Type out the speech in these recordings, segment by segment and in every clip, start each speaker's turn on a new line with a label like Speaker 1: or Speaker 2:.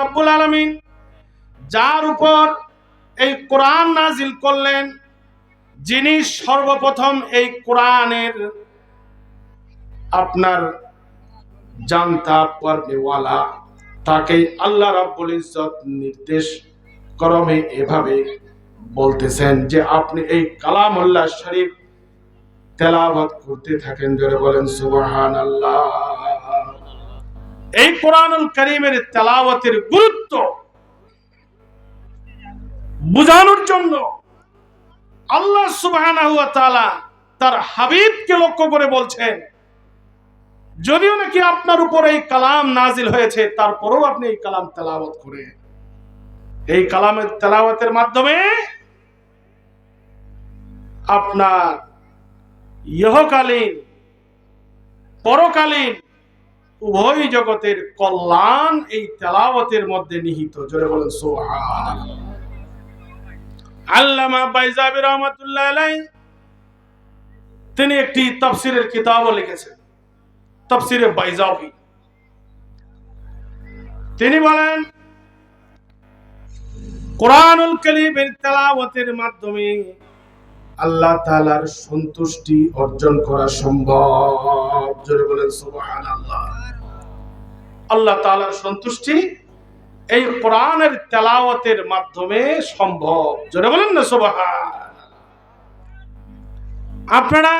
Speaker 1: রাব্বুল আলামিন, যার উপর এই কোরআন নাজিল করলেন, যিনি সর্বপ্রথম এই কোরআনের আপনার জানতা পর্বেওয়ালা তাকে আল্লাহ রাব্বুল ইজ্জত নির্দেশ করমে এভাবে বলতেছেন যে আপনি এই কালামুল্লাহ শরীফ তেলাওয়াত করতে থাকেন, জোরে বলেন সুবহান আল্লাহ এই কোরআনুল করিমের তেলাওয়াতের গুরুত্ব বুঝানোর জন্য আল্লাহ তাআলা তার হাবিবকে লক্ষ্য করে বলছেন, যদিও নাকি আপনার উপর এই কালাম নাজিল হয়েছে, তারপরেও আপনি এই কালাম তেলাওয়াত করে এই কালামের তেলাওয়াতের মাধ্যমে আপনার ইহকালীন, পরকালীন উভয় জগতের কল্যাণ এই তেলাওয়াতের মধ্যে নিহিত। জোরে বলেন আল্লামা বাইজাবি রহমতুল্লাহ আলাই তিনি একটি তফসিরের কিতাবও লিখেছেন। তফসিরে বাইজাবি। তিনি বলেন, কোরআনুল কারীমের তেলাওয়াতের মাধ্যমে আল্লাহ তাআলার সন্তুষ্টি অর্জন করা সম্ভব। জোরে বলেন, সুবহানাল্লাহ। আল্লাহ তাআলার সন্তুষ্টি এই কোরআনের তেলাওয়াতের মাধ্যমে সম্ভব। জোরে বলেন না, সুবহান। আপনারা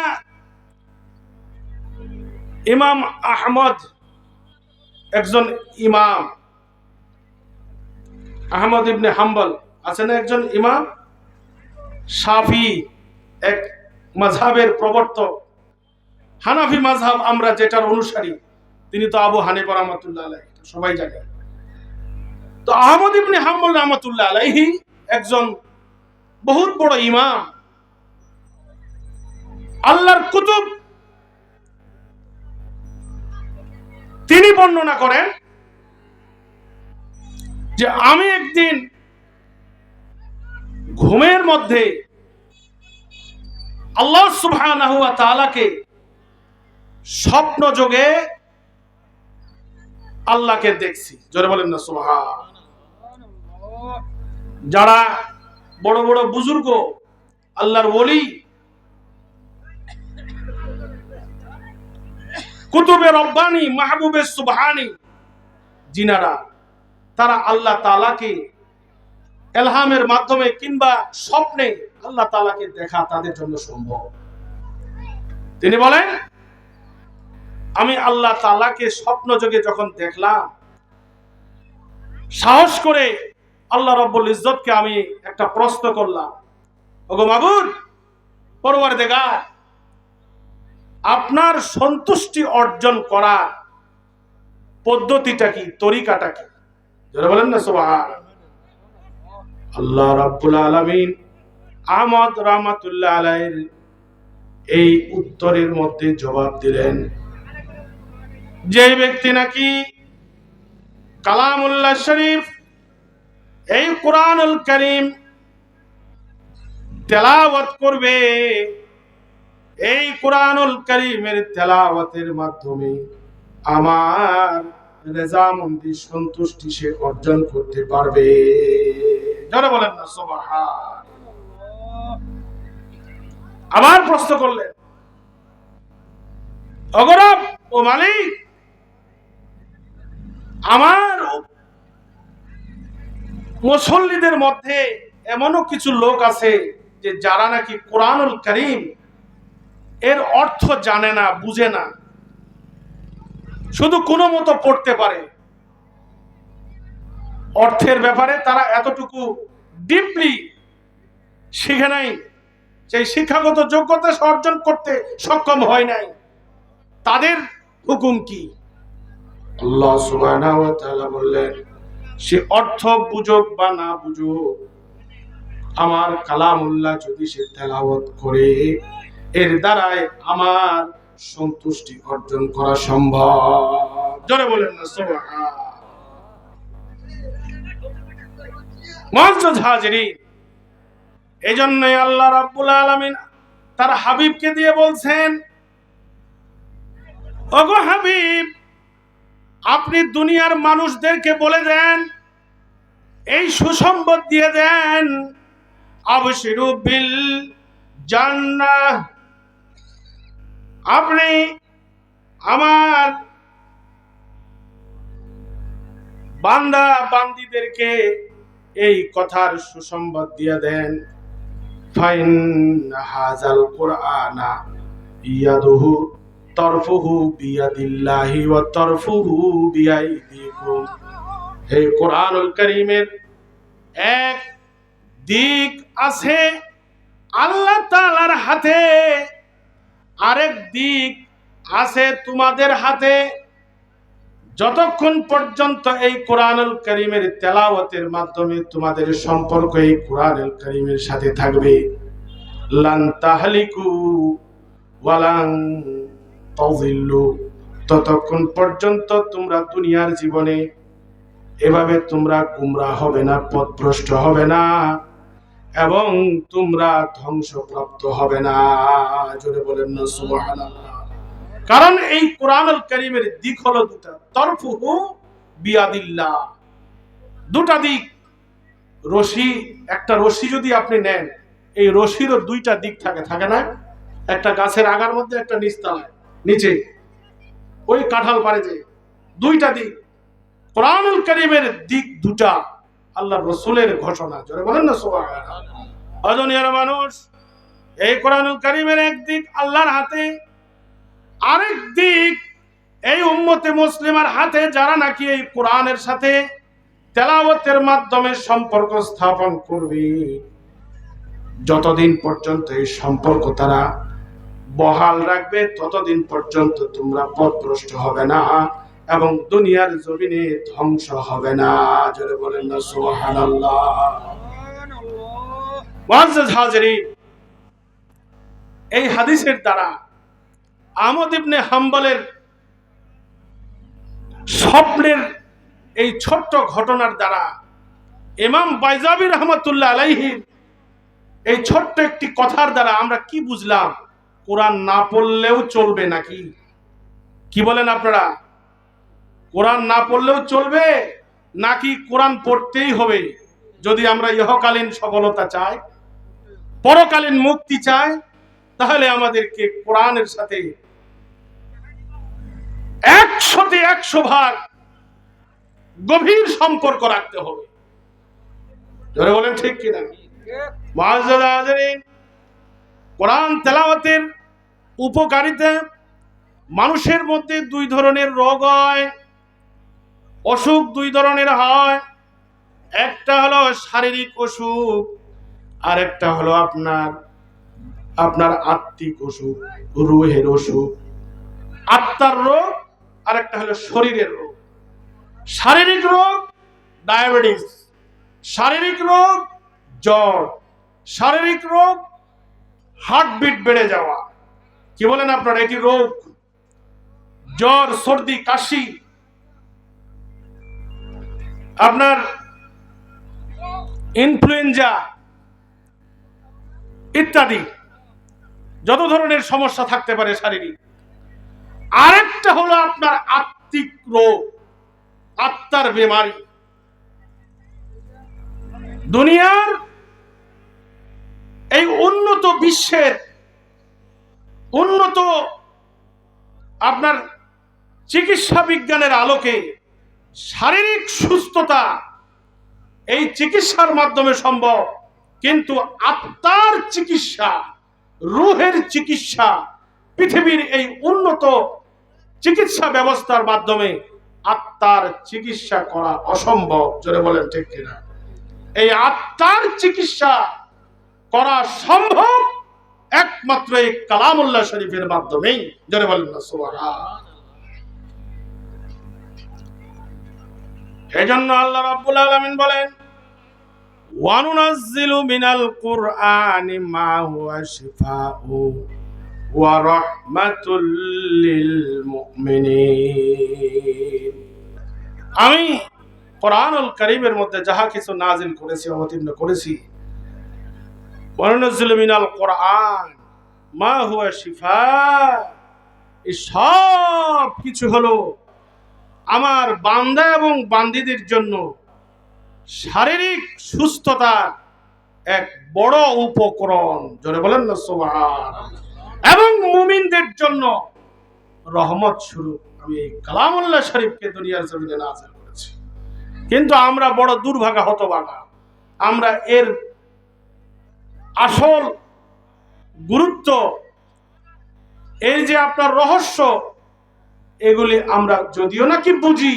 Speaker 1: ইমাম আহমদ, একজন ইমাম, আহমদ ইবনে হাম্বল, আছেন একজন ইমাম সাফি এক মাঝহাবের প্রবর্তক। হানাফি মাঝহাব আমরা যেটার অনুসারী। তিনি তো আবু হানিফা রহমতুল্লাহ আলাইহি এটা সবাই জানে। তো আহমদ ইবনে হাম্বল রহমতুল্লাহ আলাইহি একজন বহুত বড় ইমাম। আল্লাহর কুতুব। তিনি বর্ণনা করেন যে আমি একদিন ঘুমের মধ্যে আল্লাহ সুবহানাহু ওয়া তাআলাকে স্বপ্ন যোগে আল্লাহকে দেখছি। জোরে বলেন না সুবহান যারা বড় বড় বুজুর্গ, আল্লাহর ওলি, কুতুবে রব্বানি, মাহবুবে সুবহানি, জিনারা, তারা আল্লাহ তালাকে এলহামের মাধ্যমে কিংবা স্বপ্নে আল্লাহ তালাকে দেখা তাদের জন্য সম্ভব। তিনি বলেন আমি আল্লাহ তালাকে স্বপ্ন যোগে যখন দেখলাম, সাহস করে আল্লাহ রব্বুল ইজ্জতকে আমি একটা প্রশ্ন করলাম, ওগো মাবুদ পরবার দেখা আপনার সন্তুষ্টি অর্জন করার পদ্ধতিটা কি, তরিকাটা কি? বলেন না সুবহান আল্লাহ রাব্বুল আলামিন আহমদ রাহমাতুল্লাহ আলাইহির এই উত্তরের মধ্যে জবাব দিলেন যে ব্যক্তি নাকি কালামুল্লাহ শরীফ এই কোরআনুল করিম তেলাওয়াত করবে, এই কোরআনুল করিমের তেলাওয়াতের মাধ্যমে আমার রেজামন্দি সন্তুষ্টি সে অর্জন করতে পারবে। যারা বলেন না সুবহান আবার প্রশ্ন করলেন, অগরব ও মালিক আমার মুসল্লিদের মধ্যে এমনও কিছু লোক আছে যে যারা নাকি কোরআনুল করিম এর অর্থ জানে না, বুঝে না। শুধু কোনো মতো পড়তে পারে। অর্থের ব্যাপারে তারা এতটুকু ডিপলি শিখে নাই, সেই শিক্ষাগত যোগ্যতা অর্জন করতে সক্ষম হয় নাই। তাদের হুকুম কি? আল্লাহ সুবহানাহু ওয়া তাআলা বললেন, সে অর্থ বুঝুক বা না বুঝুক, আমার কালামুল্লাহ যদি সে তেলাওয়াত করে, এর দ্বারাই আমার সন্তুষ্টি অর্জন করা সম্ভব। জোরে বলেন না সুবহান এই জন্যই আল্লাহ রাব্বুল আলামিন তার হাবিবকে দিয়ে বলছেন, ওগো হাবিব আপনি দুনিয়ার মানুষদেরকে বলে দেন, এই সুসংবাদ দিয়ে দেন, আবশিরু বিল জান্নাহ। আপনি আমার বান্দা বান্দিদেরকে এই কথার সুসংবাদ দিয়ে দেন, ফাইন হাজাল কোরআনা ইয়াদুহু। তরফুহু বিয়াদিল্লাহি ওয়া তরফুহু বিআইদিকুম। হে কোরআনুল করিমের এক দিক আছে আল্লাহ তাআলার হাতে, আরেক দিক আছে তোমাদের হাতে। যতক্ষণ পর্যন্ত এই কোরআনুল করিমের তেলাওয়াতের মাধ্যমে তোমাদের সম্পর্ক এই কোরআনুল করিমের সাথে থাকবে, লান তাহলিকু ওয়ালাং ততক্ষণ পর্যন্ত তোমরা দুনিয়ার জীবনে এভাবে তোমরা গুমরা হবে না, পথভ্রষ্ট হবে না এবং তোমরা ধ্বংসপ্রাপ্ত হবে না। জোরে বলেন না, সুবহানাল্লাহ। কারণ এই কোরআনুল করিমের দিক হলো দুটা। তরফুহু বিয়াদিল্লাহ। দুটা দিক। রশি, একটা রশি যদি আপনি নেন, এই রশিরও দুইটা দিক থাকে থাকে না? একটা গাছের আগার মধ্যে, একটা নিচতলায়। নিচে, ওই কাঁঠাল পারে যে দুইটা দিক, কোরআনুল করিমের দিক দুটা, আল্লাহ রসুলের ঘোষণা। জোরে বলেন না, সুবহানাল্লাহ। অজনিয়ার মানুষ, এই কোরআনুল করিমের একদিক আল্লাহর হাতে, আরেক দিক এই উম্মতে মুসলিমার হাতে, যারা নাকি এই কোরআনের সাথে তেলাওয়াতের মাধ্যমে সম্পর্ক স্থাপন করবে। যতদিন পর্যন্ত এই সম্পর্ক তারা বহাল রাখবে, ততদিন পর্যন্ত তোমরা পথভ্রষ্ট হবে না এবং দুনিয়ার জমিনে ধ্বংস হবে না। জোরে বলেন না, সুবহানাল্লাহ। মুআজ্জাজ এই হাদিসের দ্বারা আমদ ইবনে হাম্বলের স্বপ্নের এই ছোট্ট ঘটনার দ্বারা ইমাম বাইজাবি রহমতুল্লাহ আলাইহির এই ছোট্ট একটি কথার দ্বারা আমরা কি বুঝলাম? কোরআন না পড়লেও চলবে নাকি? কি বলেন আপনারা? কোরআন না পড়লেও চলবে নাকি কোরআন পড়তেই হবে? যদি আমরা ইহকালীন সফলতা চাই পরকালীন মুক্তি চাই তাহলে আমাদেরকে কোরআনের সাথে একশোতে একশো ভাগ গভীর সম্পর্ক রাখতে হবে। জোরে বলেন ঠিক কিনা? হাজিরিন, কোরআন তেলাওয়াতের উপকারিতা মানুষের মধ্যে দুই ধরনের রোগ হয়, অসুখ দুই ধরনের হয়। একটা হলো শারীরিক অসুখ আর একটা হলো আপনার আপনার আত্মিক অসুখ, রুহের অসুখ। আত্মার রোগ আর একটা হলো শরীরের রোগ। শারীরিক রোগ, ডায়াবেটিস। শারীরিক রোগ, জ্বর। শারীরিক রোগ হার্টবিট বেড়ে যাওয়া। কি বলেন আপনারা, এটি রোগ, জ্বর, সর্দি, কাশি। আপনার ইনফ্লুয়েঞ্জা ইত্যাদি, যত ধরনের সমস্যা থাকতে পারে শারীরিক। আরেকটা হলো আপনার আত্মিক রোগ, আত্মার বেমারি। দুনিয়ার এই উন্নত বিশ্বের, উন্নত আপনার চিকিৎসা বিজ্ঞানের আলোকে শারীরিক সুস্থতা এই চিকিৎসার মাধ্যমে সম্ভব, কিন্তু আত্মার চিকিৎসা, রুহের চিকিৎসা, পৃথিবীর এই উন্নত চিকিৎসা ব্যবস্থার মাধ্যমে আত্মার চিকিৎসা করা অসম্ভব। জোরে বলেন ঠিক কিনা? এই আত্মার চিকিৎসা করা সম্ভব? একমাত্র এই কালামুল্লাহ শরীফের মাধ্যমেই। জোরে বলেন না এজন্য আল্লাহ রাব্বুল আলামিন বলেন, ওয়ানুনাজ্জিলু মিনাল কুরআনি মা হুয়া শিফাউ ওয়া রাহমাতুল লিল মুমিনিন। আমি কোরআনুল কারীমের মধ্যে যাহা কিছু নাজিল করেছি, অবতীর্ণ করেছি মিনাল কুরআন, মা হুয়া শিফা, এই সব কিছু হলো আমার বান্দা এবং বান্দিদের জন্য শারীরিক সুস্থতার এক বড় উপকরণ। জোরে বলেন না সুবহান এবং মুমিনদের জন্য রহমত শুরু আমি এই কালামুল্লাহ শরীফকে দুনিয়ার জমিনে নাযিল করেছি। কিন্তু আমরা বড় দুর্ভাগা, হতভাগা। আমরা এর আসল গুরুত্ব, এই যে আপনার রহস্য, এগুলি আমরা যদিও নাকি বুঝি,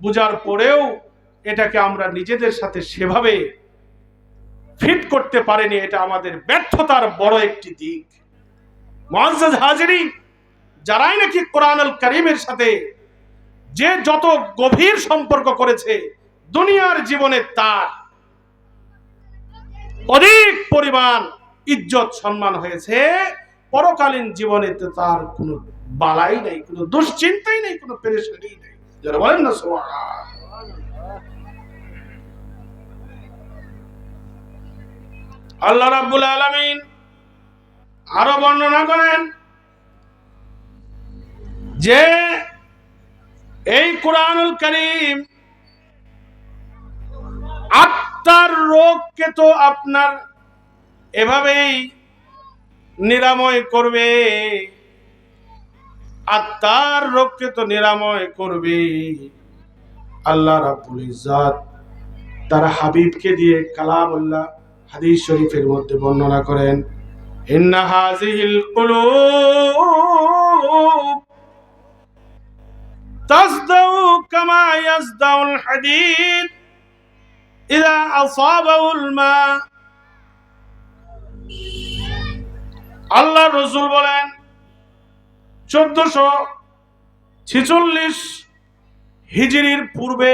Speaker 1: বুঝার পরেও এটাকে আমরা নিজেদের সাথে সেভাবে ফিট করতে পারিনি, এটা আমাদের ব্যর্থতার বড় একটি দিক। মহাজ হাজিরি, যারাই নাকি কোরআনুল করিমের সাথে যে যত গভীর সম্পর্ক করেছে, দুনিয়ার জীবনে তার অধিক পরিমাণ ইজ্জত সম্মান হয়েছে। পরকালীন জীবনে তো তার কোনো বালাই নেই, কোনো দুশ্চিন্তাই নেই, কোনো পেরেশানি নেই। যারা বলেন না আল্লাহ রাব্বুল আলামিন আরও বর্ণনা করেন যে এই কোরআনুল করিম আত্মার রোগকে তো আপনার এভাবেই নিরাময় করবে। আত্মার রোগকে তো নিরাময় করবে। আল্লাহ রাব্বুল ইজ্জাত তার হাবিবকে দিয়ে কালামুল্লাহ হাদিস শরীফের মধ্যে বর্ণনা করেন, ইন্না হাযিহিল কুলুব তাসদাউ কামা ইয়াসদাউল হাদীদ। আল্লাহ রসুল বলেন, চোদ্দশো ছিচল্লিশ হিজরির পূর্বে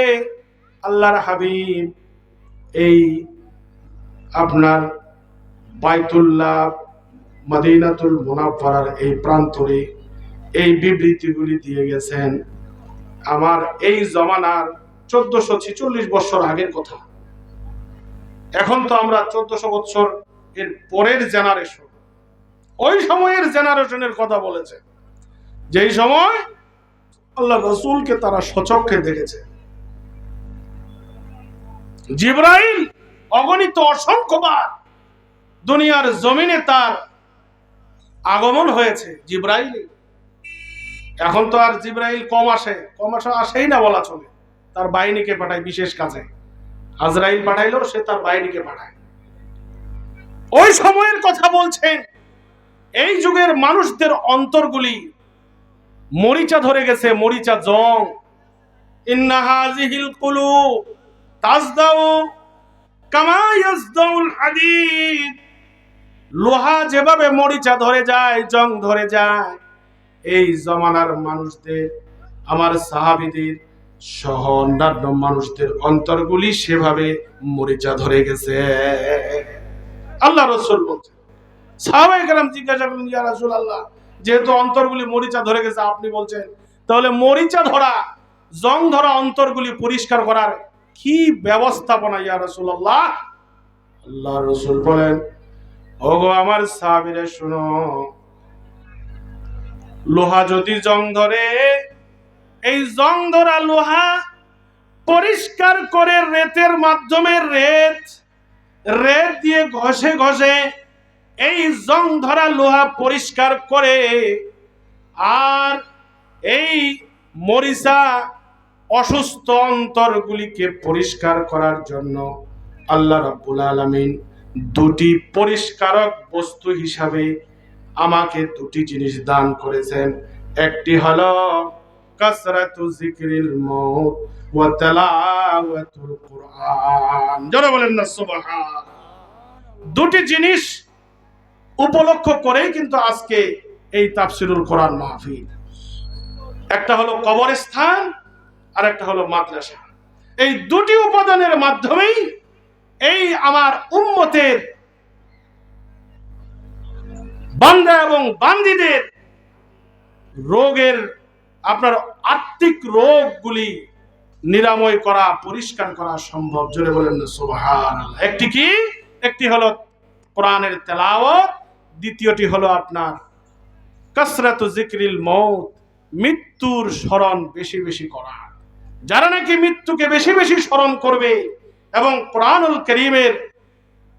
Speaker 1: আল্লাহর হাবিব এই আপনার বাইতুল্লাহ মদিনাতুল মুনাফারার এই প্রান্তরে এই বিবৃতিগুলি দিয়ে গেছেন। আমার এই জমানার চোদ্দশো ছিচল্লিশ বছর আগের কথা। এখন তো আমরা চোদ্দশো বছর এর পরের জেনারেশন ওই সময়ের জেনারেশনের কথা বলেছে। যেই সময় আল্লাহ রসুলকে তারা সচক্ষে দেখেছে। জিব্রাইল অগণিত অসংখ্যবার দুনিয়ার জমিনে তার আগমন হয়েছে, জিব্রাইল। এখন তো আর জিব্রাইল কম আসে কম আসে আসেই না বলা চলে। তার বাহিনীকে পাঠায় বিশেষ কাজে। আজরাইল পাঠাইলেও সে তার বাহিনীকে পাঠায়। ওই সময়ের কথা বলছেন, এই যুগের মানুষদের অন্তরগুলি মরিচা ধরে গেছে, মরিচা জং। ইন্নাহাজিহিল কুলু তাজদাউ কামা ইয়াজদাউল হাদিদ। লোহা যেভাবে মরিচা ধরে যায়, জং ধরে যায়, এই জমানার মানুষদের, আমার সাহাবিদের সহ অন্যান্য মানুষদের অন্তরগুলি সেভাবে মরিচা ধরে গেছে। আল্লাহ রসুল বলছে সাহাবাই কেরাম জিজ্ঞাসা করলেন, ইয়া রাসূল আল্লাহ যেহেতু অন্তরগুলি মরিচা ধরে গেছে, আপনি বলছেন, তাহলে মরিচা ধরা, জং ধরা অন্তরগুলি পরিষ্কার করার কি ব্যবস্থাপনা, ইয়া রাসূলুল্লাহ? আল্লাহ আল্লাহ রসুল বলেন, ওগো আমার সাহাবীরা শুনো, লোহা যদি জং ধরে এই জং ধরা লোহা পরিষ্কার করে রেতের মাধ্যমে রেত রেত দিয়ে ঘষে ঘষে এই জং ধরা লোহা পরিষ্কার করে। আর এই মরিচা অসুস্থ অন্তরগুলিকে পরিষ্কার করার জন্য আল্লাহ রাব্বুল আলামিন দুটি পরিষ্কারক বস্তু হিসাবে আমাকে দুটি জিনিস দান করেছেন। একটি হলো মউত ওয়া কুরআন। বলেন না সুবহান দুটি জিনিস উপলক্ষ করেই কিন্তু আজকে এই তাফসিরুল কোরআন মাহফিল। একটা হলো কবরস্থান, আর একটা হলো মাদ্রাসা। এই দুটি উপাদানের মাধ্যমেই এই আমার উম্মতের বান্দা এবং বান্দিদের রোগের আপনার আত্মিক রোগগুলি নিরাময় করা, পরিষ্কার করা সম্ভব। জোরে বলেন একটি কি? একটি হলো কোরআনের তেলাওয়াত, দ্বিতীয়টি হলো আপনার কসরত জিক্রিল মৌত মৃত্যুর স্মরণ বেশি বেশি করা। যারা নাকি মৃত্যুকে বেশি বেশি স্মরণ করবে এবং কোরআনুল করিমের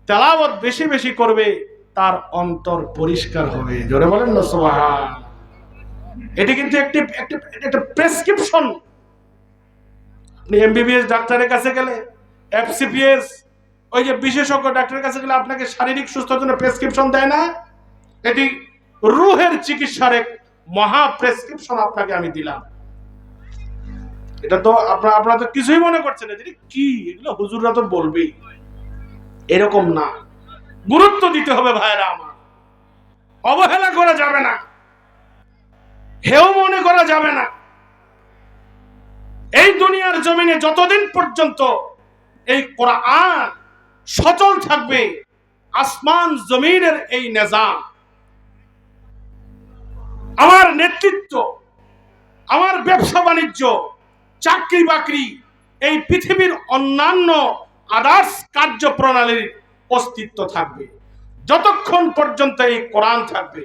Speaker 1: তেলাওয়াত বেশি বেশি করবে, তার অন্তর পরিষ্কার হবে। জোরে বলেন না সুবহান এটি কিন্তু একটি একটি প্রেসক্রিপশন এমবিবিএস ডাক্তারের কাছে গেলে এফসিপিএস ওই যে বিশেষজ্ঞ ডাক্তারের কাছে গেলে আপনাকে শারীরিক সুস্থতার জন্য প্রেসক্রিপশন দেয় না, এটি রুহের চিকিৎসার এক মহা প্রেসক্রিপশন আপনাকে আমি দিলাম। এটা তো আপনারা আপনারা তো কিছুই মনে করছেন না, যে কি, এগুলো হুজুররা তো বলবেই। এরকম না। গুরুত্ব দিতে হবে ভাইরা আমার। অবহেলা করা যাবে না। হেও মনে করা যাবে না। এই দুনিয়ার জমিনে যতদিন পর্যন্ত এই কোরআন সচল থাকবে, আসমান জমিনের এই নিজাম, আমার নেতৃত্ব, আমার ব্যবসা বাণিজ্য চাকরি বাকরি এই পৃথিবীর অন্যান্য আদার্স কার্যপ্রণালীর অস্তিত্ব থাকবে। যতক্ষণ পর্যন্ত এই কোরআন থাকবে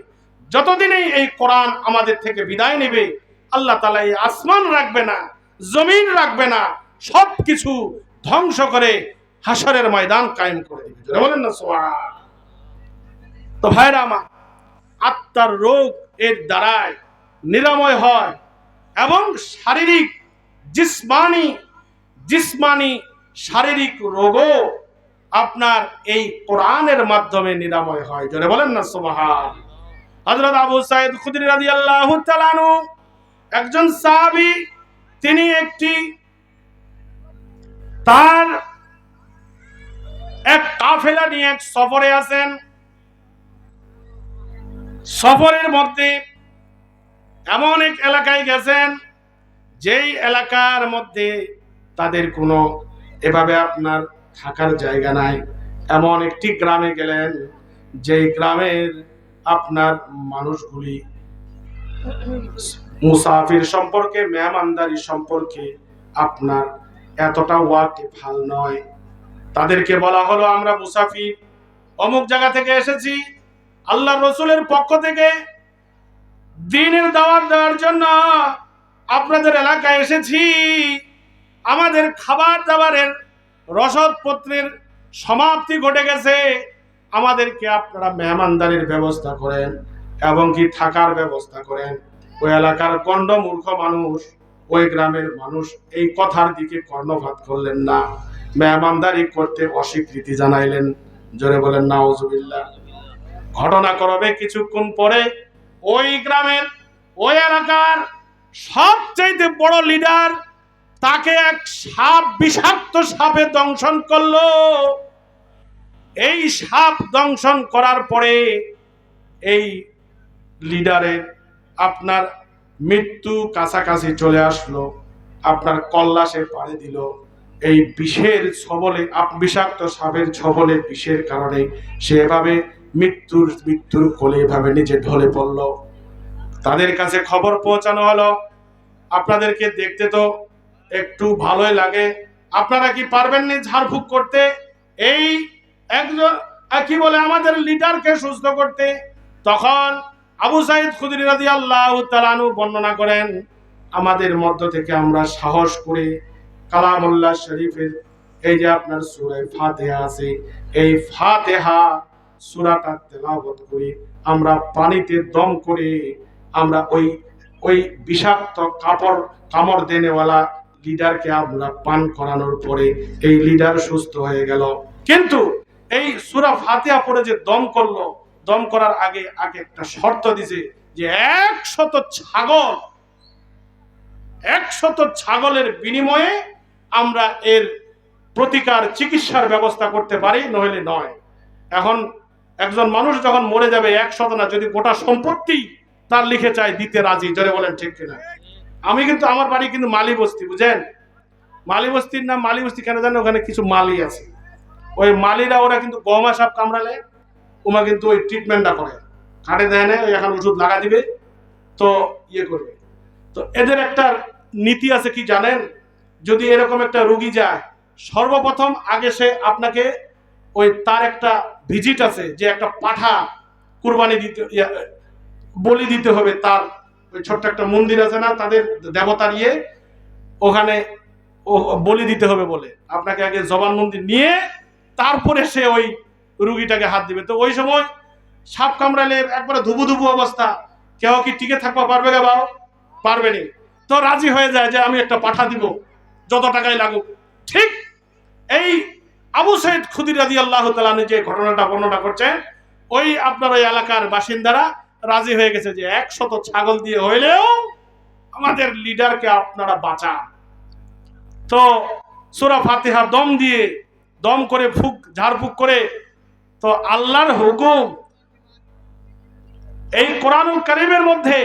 Speaker 1: যতদিনেই এই কোরআন আমাদের থেকে বিদায় নেবে, আল্লাহ তালা এই আসমান রাখবে না, জমিন রাখবে না সব কিছু ধ্বংস করে হাসরের ময়দান কায়েম করে দিবে। বলেন না সোয়া তো ভাইরা আমার, আত্মার রোগ এর দ্বারায় নিরাময় হয় এবং শারীরিক জিসমানি জিসমানি শারীরিক রোগও আপনার এই কোরআনের মাধ্যমে নিরাময় হয়। জোরে বলেন না সুবহান হযরত আবু সাইদ খুদরি রাদিয়াল্লাহু তাআলা আনহু, একজন সাহাবী, তিনি একটি তার এক কাফেলা নিয়ে এক সফরে আছেন। সফরের মধ্যে এমন এক এলাকায় গেছেন, যেই এলাকার মধ্যে তাদের কোনো এভাবে আপনার থাকার জায়গা নাই। এমন একটি গ্রামে গেলেন, যেই গ্রামের আপনার মানুষগুলি মুসাফির সম্পর্কে, মেহমানদারি সম্পর্কে আপনার এতটা ওয়াকে ভালো নয়। তাদেরকে বলা হলো, আমরা মুসাফির, অমুক জায়গা থেকে এসেছি আল্লাহ রসুলের পক্ষ থেকে দিনের দাওয়াত দেওয়ার জন্য আপনাদের এলাকায় এসেছি। আমাদের খাবার দাবারের রসদপত্রের সমাপ্তি ঘটে গেছে। আমাদেরকে আপনারা মেহমানদারির ব্যবস্থা করেন এবং কি থাকার ব্যবস্থা করেন। ওই এলাকার গণ্ড মূর্খ মানুষ, ওই গ্রামের মানুষ এই কথার দিকে কর্ণপাত করলেন না। মেহমানদারি করতে অস্বীকৃতি জানাইলেন। জোরে বলেন, নাউজুবিল্লাহ। ঘটনা করবে কিছুক্ষণ পরে ওই গ্রামের, ওই এলাকার সবচাইতে বড় লিডার তাকে এক সাপ বিষাক্ত সাপে দংশন করল। এই সাপ দংশন করার পরে এই লিডারের আপনার মৃত্যু কাছাকাছি চলে আসলো, আপনার কল্লাসে পাড়ে দিল। এই বিষের ছবলে বিষাক্ত সাপের ছবলে, বিষের কারণে সে এভাবে মৃত্যুর মৃত্যুর কোলে এভাবে নিজে ঢলে পড়ল। তাদের কাছে খবর পৌঁছানো হলো। আপনাদেরকে দেখতে তো একটু ভালোই লাগে। আপনারা কি পারবেন না ঝাড়ফুঁক করতে? এই একজন কি বলে, আমাদের লিডারকে সুস্থ করতে। তখন আবু সাইদ খুদরি রাজি আল্লাহ তালানু বর্ণনা করেন, আমাদের মধ্য থেকে আমরা সাহস করে কালামুল্লাহ শরীফের এই যে আপনার সুরায় ফাতেহা আছে, এই ফাতেহা, সুরাটা তেলাওয়াত করি। আমরা পানিতে দম করে আমরা ওই ওই বিষাক্ত কাপড়, কামড় দেনেওয়ালা লিডারকে আমরা পান করানোর পরে এই লিডার সুস্থ হয়ে গেল। কিন্তু এই সুরা ফাতিহা পরে যে দম করল, দম করার আগে আগে একটা শর্ত দিছে যে একশত ছাগল, একশত ছাগলের বিনিময়ে আমরা এর প্রতিকার, চিকিৎসার ব্যবস্থা করতে পারি, নইলে নয়। এখন একজন মানুষ যখন মরে যাবে একশত না, যদি গোটা সম্পত্তি তার লিখে চাই দিতে রাজি, জোরে বলেন ঠিক কিনা? আমি কিন্তু, আমার বাড়ি কিন্তু মালি বস্তি বুঝেন? মালি বস্তির নাম মালি বস্তি কেন জানেন? ওখানে কিছু মালি আছে। ওই মালিরা ওরা কিন্তু গমা সাপ কামড়ালে ওমা কিন্তু ওই ট্রিটমেন্টটা করে। খাটে দেয় না, এখন ওষুধ লাগা দিবে, তো ইয়ে করবে। তো এদের একটা নীতি আছে কি জানেন? যদি এরকম একটা রুগী যায়, সর্বপ্রথম আগে সে আপনাকে ওই তার একটা ভিজিট আছে, যে একটা পাঠা কুরবানি দিতে বলি দিতে হবে তার। ওই ছোট্ট একটা মন্দির আছে না, তাদের দেবতার ইয়ে ওখানে বলি দিতে হবে বলে। আপনাকে আগে জবানবন্দি নিয়ে তারপরে সে ওই রুগীটাকে হাত দিবে। তো ওই সময় সাপ কামড়ালে একবারে ধুবু ধুবু অবস্থা। কেউ কি টিকে থাকবা পারবে গে বাও? পারবে নি। তো রাজি হয়ে যায় যে আমি একটা পাঠা দিব, যত টাকাই লাগুক। ঠিক এই আবু সাইদ খুদির রাজি আল্লাহ তালানি যে ঘটনাটা বর্ণনা করছেন, ওই আপনার ওই এলাকার বাসিন্দারা রাজি হয়ে গেছে যে একশত ছাগল দিয়ে হইলেও আমাদের লিডারকে আপনারা বাঁচান। তো সুরা ফাতিহা দম দিয়ে দম করে ফুক ঝাড়ফুক করে, তো আল্লাহর হুকুম এই কোরআনুল কারিমের মধ্যে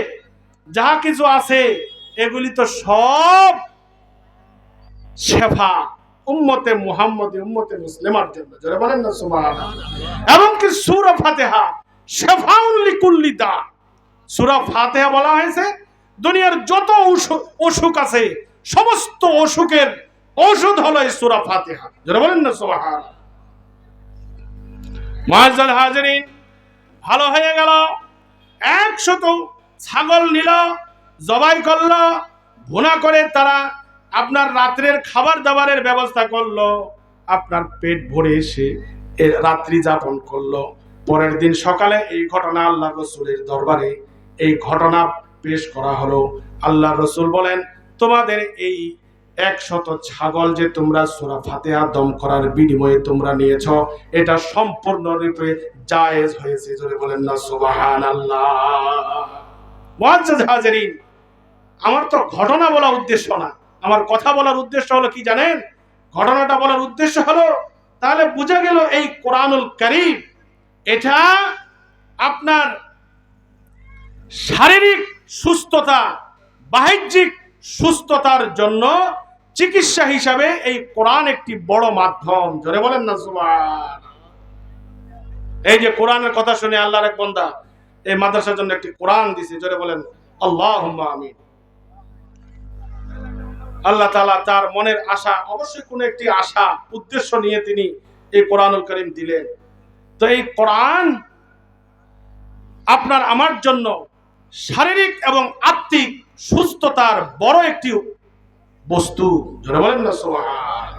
Speaker 1: যাহা কিছু আছে, এগুলি তো সব শেফা, উম্মতে মুহাম্মদ, উম্মতে মুসলিমার জন্য। যারা বলেন না, সুবহানাল্লাহ। এবং কি সূরা ফাতিহা? শেফাউন লিকুল্লি দা। সূরা ফাতিহা বলা হয়েছে, দুনিয়ার যত অসুখ আছে, সমস্ত অসুখের ঔষধ হলো এই সূরা ফাতিহা। যারা বলেন না, সুবহানাল্লাহ। মুআজ্জাল হাজিরিন, ভালো হয়ে গেল, একশত ছাগল নিল, জবাই করল, ভুনা করে তারা আপনার রাত্রের খাবার দাবারের ব্যবস্থা করল, আপনার পেট ভরে এসে রাত্রি যাপন করল। পরের দিন সকালে এই ঘটনা আল্লাহ রসুলের দরবারে, এই ঘটনা পেশ করা হলো। আল্লাহ রসুল বলেন, তোমাদের এই একশত ছাগল যে তোমরা সুরা ফাতেহা দম করার বিনিময়ে তোমরা নিয়েছ, এটা সম্পূর্ণরূপে জায়েজ হয়েছে। জোরে বলেন না সুবাহান হাজারিন, আমার তো ঘটনা বলা উদ্দেশ্য না। আমার কথা বলার উদ্দেশ্য হলো কি জানেন? ঘটনাটা বলার উদ্দেশ্য হলো, তাহলে বোঝা গেল এই কোরআনুল করিম, এটা আপনার শারীরিক সুস্থতা, বাহ্যিক সুস্থতার জন্য চিকিৎসা হিসাবে এই কোরআন একটি বড় মাধ্যম। জোরে বলেন না সুবহান এই যে কোরআনের কথা শুনে আল্লাহর এক বন্দা এই মাদ্রাসার জন্য একটি কোরআন দিছে, জোরে বলেন আল্লাহ আমিন। আল্লাহ তাআলা তার মনের আশা, অবশ্যই কোনো একটি আশা, উদ্দেশ্য নিয়ে তিনি এই কোরআনুল করিম দিলেন। তো এই কোরআন আপনার আমার জন্য শারীরিক এবং আত্মিক সুস্থতার বড় একটি বস্তু জোরে বলেন না সুবহান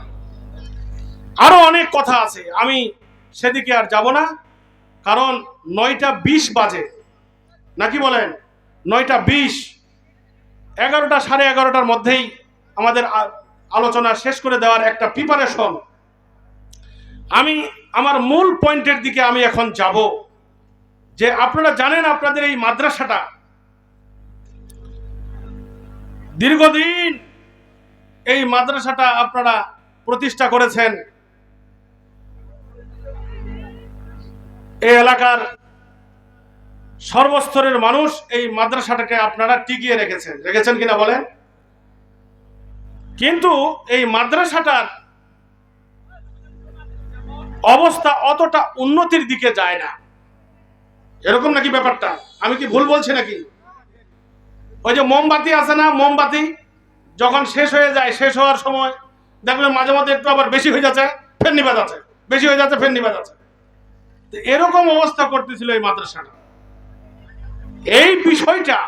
Speaker 1: আরও অনেক কথা আছে, আমি সেদিকে আর যাব না, কারণ নয়টা বিশ বাজে। নাকি বলেন? নয়টা বিশ, এগারোটা সাড়ে এগারোটার মধ্যেই আমাদের আলোচনা শেষ করে দেওয়ার একটা প্রিপারেশন আমি, আমার মূল পয়েন্টের দিকে আমি এখন যাব। যে আপনারা জানেন আপনাদের এই মাদ্রাসাটা, দীর্ঘদিন এই মাদ্রাসাটা আপনারা প্রতিষ্ঠা করেছেন। এই এলাকার সর্বস্তরের মানুষ এই মাদ্রাসাটাকে আপনারা টিকিয়ে রেখেছেন। রেখেছেন কিনা বলেন? কিন্তু এই মাদ্রাসাটার অবস্থা অতটা উন্নতির দিকে যায় না। এরকম নাকি ব্যাপারটা? আমি কি ভুল বলছি নাকি? ওই যে মোমবাতি আছে না, মোমবাতি? যখন শেষ হয়ে যায়, শেষ হওয়ার সময় দেখবেন মাঝে মধ্যে একটু আবার বেশি হয়ে যাচ্ছে, ফের নিবাদ আছে। বেশি হয়ে যাচ্ছে, ফের নিবাদ আছে। এরকম অবস্থা করতেছিল এই মাদ্রাসাটা। এই বিষয়টা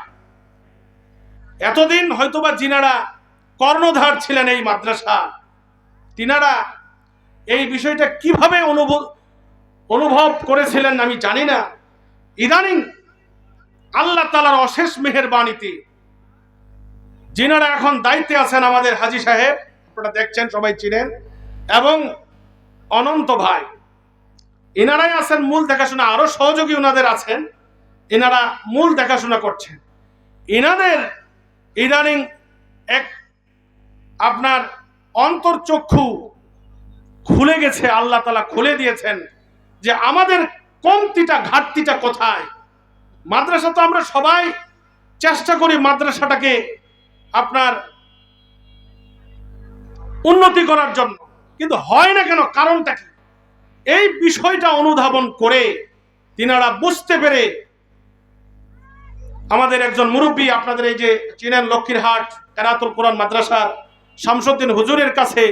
Speaker 1: এতদিন হয়তোবা জিনারা কর্ণধার ছিলেন এই মাদ্রাসা, তিনারা এই বিষয়টা কীভাবে অনুভব অনুভব করেছিলেন আমি জানি না। ইদানিং আল্লাহ তালার অশেষ মেহের বাণীতে যিনারা এখন দায়িত্বে আছেন আমাদের হাজি সাহেব, আপনারা দেখছেন, সবাই চিনেন, এবং অনন্ত ভাই। এনারাই আছেন, মূল দেখাশোনা, আরও সহযোগী ওনাদের আছেন এনারা মূল দেখাশোনা করছেন। এনাদের ইদানিং এক আপনার অন্তর্চক্ষু খুলে গেছে, আল্লাহ তালা খুলে দিয়েছেন যে আমাদের কমতিটা, ঘাটতিটা কোথায়? মাদ্রাসা তো আমরা সবাই চেষ্টা করি মাদ্রাসাটাকে আপনার উন্নতি করার জন্য। কিন্তু হয় না কেন? কারণটা কি? এই বিষয়টা অনুধাবন করে তিনারা বুঝতে পেরে আমাদের একজন মুরব্বী, আপনাদের এই যে চিনেন লক্ষ্মীরহাট এরাতুল কোরআন মাদ্রাসার শামসুদ্দিন হুজুরের কাছে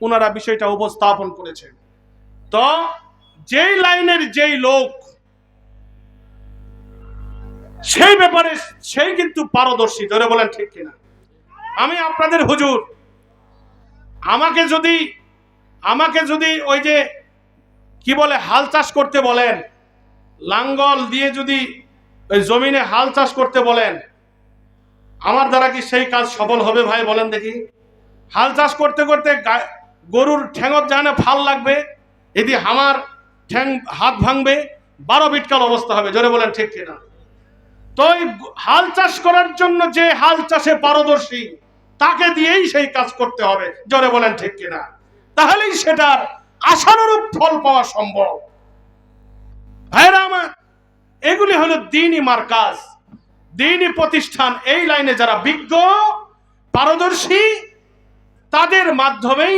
Speaker 1: ওনারা বিষয়টা উপস্থাপন করেছেন। তো যেই লাইনের যেই লোক, সেই ব্যাপারে সেই কিন্তু পারদর্শী। ধরে বলেন ঠিক কিনা? আমি আপনাদের হুজুর। আমাকে যদি আমাকে যদি ওই যে, কি বলে, হাল চাষ করতে বলেন, লাঙ্গল দিয়ে যদি ওই জমিনে হাল চাষ করতে বলেন, আমার দ্বারা কি সেই কাজ সফল হবে ভাই বলেন দেখি? হাল চাষ করতে করতে গরুর ঠ্যাঙত জানে ফাল লাগবে যদি আমার ঠ্যাং হাত ভাঙবে, বারো বিটকাল অবস্থা হবে, জোরে বলেন ঠিক কিনা? তো হাল চাষ করার জন্য যে হাল চাষে পারদর্শী তাকে দিয়েই সেই কাজ করতে হবে। জোরে বলেন ঠিক কিনা? তাহলেই সেটার আশানুরূপ ফল পাওয়া সম্ভব। ভাইরা আমার, এগুলি হলো দিনই মার্কাজ, দিনই প্রতিষ্ঠান। এই লাইনে যারা বিজ্ঞ, পারদর্শী, তাদের মাধ্যমেই,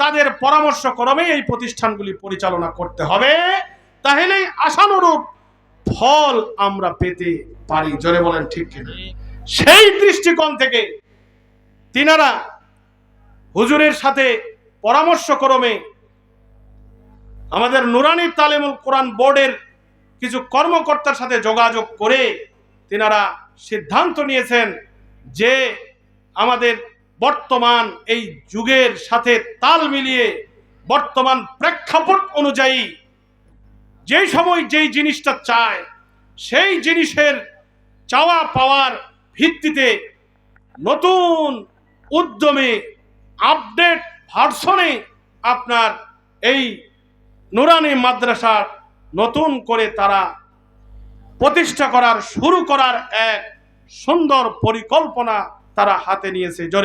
Speaker 1: তাদের পরামর্শ ক্রমেই এই প্রতিষ্ঠানগুলি পরিচালনা করতে হবে। তাহলেই আশানুরূপ ফল আমরা পেতে পারি। জোরে বলেন ঠিক কিনা? সেই দৃষ্টিকোণ থেকে তিনারা হুজুরের সাথে পরামর্শ ক্রমে আমাদের নুরানি তালিমুল কোরআন বোর্ডের কিছু কর্মকর্তার সাথে যোগাযোগ করে তিনারা সিদ্ধান্ত নিয়েছেন যে আমাদের বর্তমান এই যুগের সাথে তাল মিলিয়ে বর্তমান প্রেক্ষাপট অনুযায়ী যেই সময় যেই জিনিসটা চায়, সেই জিনিসের চাওয়া পাওয়ার ভিত্তিতে নতুন উদ্যমে আপডেট ভার্সনে আপনার এই নুরানি মাদ্রাসার নতুন করে তারা প্রতিষ্ঠা করার, শুরু করার এক সুন্দর পরিকল্পনা তারা হাতে নিয়েছে। জোরে